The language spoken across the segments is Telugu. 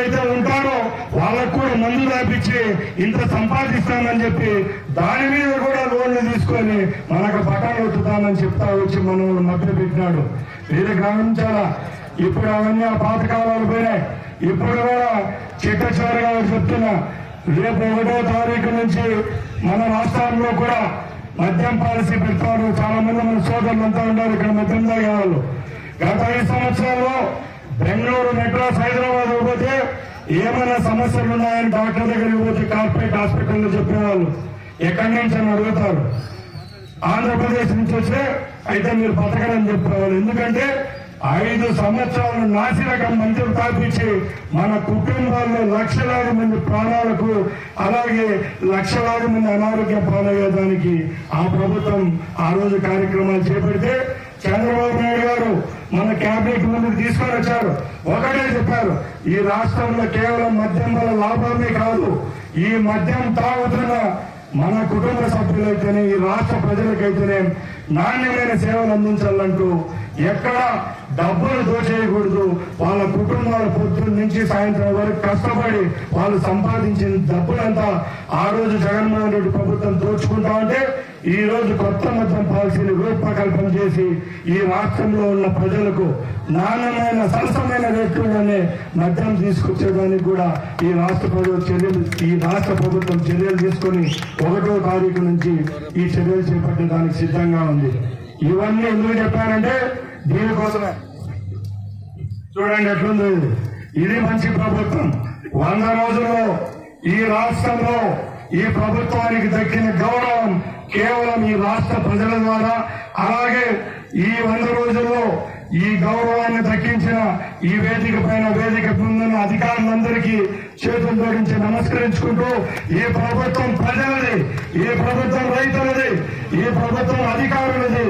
ఎవరైతే ఉంటారో వాళ్ళకు కూడా మందు రాపించి ఇంత సంపాదిస్తామని చెప్పి దాని మీద కూడా లోన్లు తీసుకొని మనకు బట్టలు ఒత్తుతామని చెప్తా వచ్చి మనం మధ్య పెట్టినాడు. మీరు గమనించాలా ఇప్పుడు అవన్నీ ఆ పాతకాలాలు పోయినాయి. ఇప్పుడు కూడా చిట్ట చివరిగా చెప్తున్నా రేపు ఒకటో తారీఖు నుంచి మన రాష్ట్రాల్లో కూడా మద్యం పాలసీ పెడతారు. చాలా మంది మన సోదరులు అంతా ఉన్నారు. ఇక్కడ మద్యం తాగే వాళ్ళు. గత ఐదు సంవత్సరాల్లో బెంగళూరు మెడ్రాస్ హైదరాబాద్ పోతే ఏమైనా సమస్యలు ఉన్నాయని డాక్టర్ దగ్గరికి పోతే కార్పొరేట్ హాస్పిటల్లో చెప్పేవాళ్ళు. ఎక్కడి నుంచి అని అడుగుతారు. ఆంధ్రప్రదేశ్ నుంచి వస్తే అయితే మీరు బతకడని చెప్పేవాళ్ళు. ఎందుకంటే ఐదు సంవత్సరాలు నాసిరకం మంత్రులు తాపించి మన కుటుంబాల్లో లక్షలాది మంది ప్రాణాలకు అలాగే లక్షలాది మంది అనారోగ్య పాలయ్యేదానికి ఆ ప్రభుత్వం ఆ రోజు కార్యక్రమాలు చేపడితే చంద్రబాబు నాయుడు గారు మన క్యాబినెట్ ముందుకు తీసుకొని వచ్చారు. ఒకటే చెప్పారు ఈ రాష్ట్రంలో కేవలం మద్యం వల్ల లాభమే కాదు ఈ మద్యం తాగుతున్న మన కుటుంబ సభ్యులైతేనే ఈ రాష్ట్ర ప్రజలకైతేనే నాణ్యమైన సేవలు అందించాలంటూ ఎక్కడ డబ్బులు దోచేయకూడదు. వాళ్ళ కుటుంబాల పొద్దున్న నుంచి సాయంత్రం వరకు కష్టపడి వాళ్ళు సంపాదించిన డబ్బులంతా ఆ రోజు జగన్మోహన్ రెడ్డి ప్రభుత్వం దోచుకుంటా ఉంటే ఈ రోజు కొత్త మద్యం పాలసీని రూపకల్పన చేసి ఈ రాష్ట్రంలో ఉన్న ప్రజలకు నాణ్యమైన సరసమైన రేట్లోనే మద్యం తీసుకొచ్చేదానికి కూడా ఈ రాష్ట్ర ప్రజలు చర్యలు ఈ రాష్ట్ర ప్రభుత్వం చర్యలు తీసుకొని ఒకటో తారీఖు నుంచి ఈ చర్యలు చేపట్టడానికి సిద్ధంగా ఉంది. ఇవన్నీ ఎందుకు చెప్పారంటే దీనికోసమే చూడండి ఎట్లుంది ఇది. మంచి ప్రభుత్వం. వంద రోజుల్లో ఈ రాష్ట్రంలో ఈ ప్రభుత్వానికి దక్కిన గౌరవం కేవలం ఈ రాష్ట్ర ప్రజల ద్వారా అలాగే ఈ వంద రోజుల్లో ఈ గౌరవాన్ని దక్కించిన ఈ వేదిక పైన వేదిక ముందున్న అధికారులందరికీ చేతులు జోడించి నమస్కరించుకుంటూ ఈ ప్రభుత్వం ప్రజలది. ఈ ప్రభుత్వం రైతులది ఈ ప్రభుత్వం అధికారులది.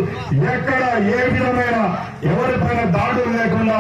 ఎక్కడ ఏ విధమైన ఎవరిపైన దాడులు లేకుండా